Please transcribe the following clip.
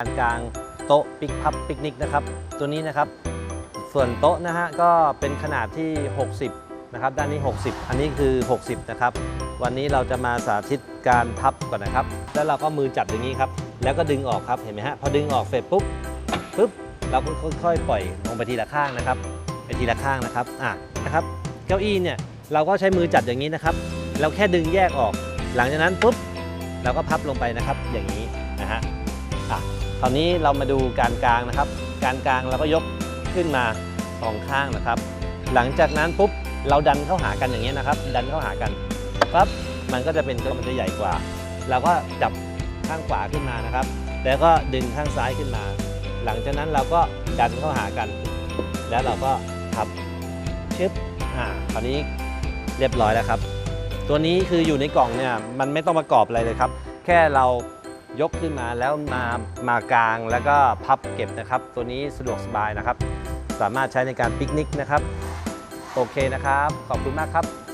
การกลางโต๊ะปิกพับปิกนิกนะครับตัวนี้นะครับ ส่วนโต๊ะนะฮะก็เป็นขนาดที่ 60 นะครับ ด้านนี้ 60 อันนี้คือ 60 นะครับ วันนี้เราจะมาสาธิตการพับก่อนนะครับ แล้วเราก็มือจับอย่างนี้ครับ แล้วก็ดึงออกครับเห็นไหมฮะพอดึงออกเสร็จปุ๊บปุ๊บเราก็ค่อยๆ ปล่อยลงไปทีละข้างนะครับ ไปทีละข้างนะครับอะนะครับ เก้าอี้เนี่ยเราก็ใช้มือจับอย่างนี้นะครับ เราแค่ดึงแยกออก หลังจากนั้นปุ๊บเราก็พับลงไปนะครับอย่างนี้นะฮะ อะคราวนี้เรามาดูการกลางนะครับ การกลางเราก็ยกขึ้นมาสองข้างนะครับ หลังจากนั้นปุ๊บเราดันเข้าหากันอย่างนี้ยนะครับ ดันเข้าหากันปั๊บมันก็จะเป็นก็มันจะใหญ่กว่าเราก็จับข้างขวาขึ้นมานะครับ แล้วก็ดึงข้างซ้ายขึ้นมา หลังจากนั้นเราก็ดันเข้าหากัน แล้วเราก็พับชึบอ่าคราวนี้เรียบร้อยแล้วครับ ตัวนี้คืออยู่ในกล่องเนี่ยมันไม่ต้องประกอบอะไรเลยครับ แค่เรา ยกขึ้นมาแล้วมามากลางแล้วก็พับเก็บนะครับ ตัวนี้สะดวกสบายนะครับ สามารถใช้ในการปิกนิกนะครับ โอเคนะครับ ขอบคุณมากครับ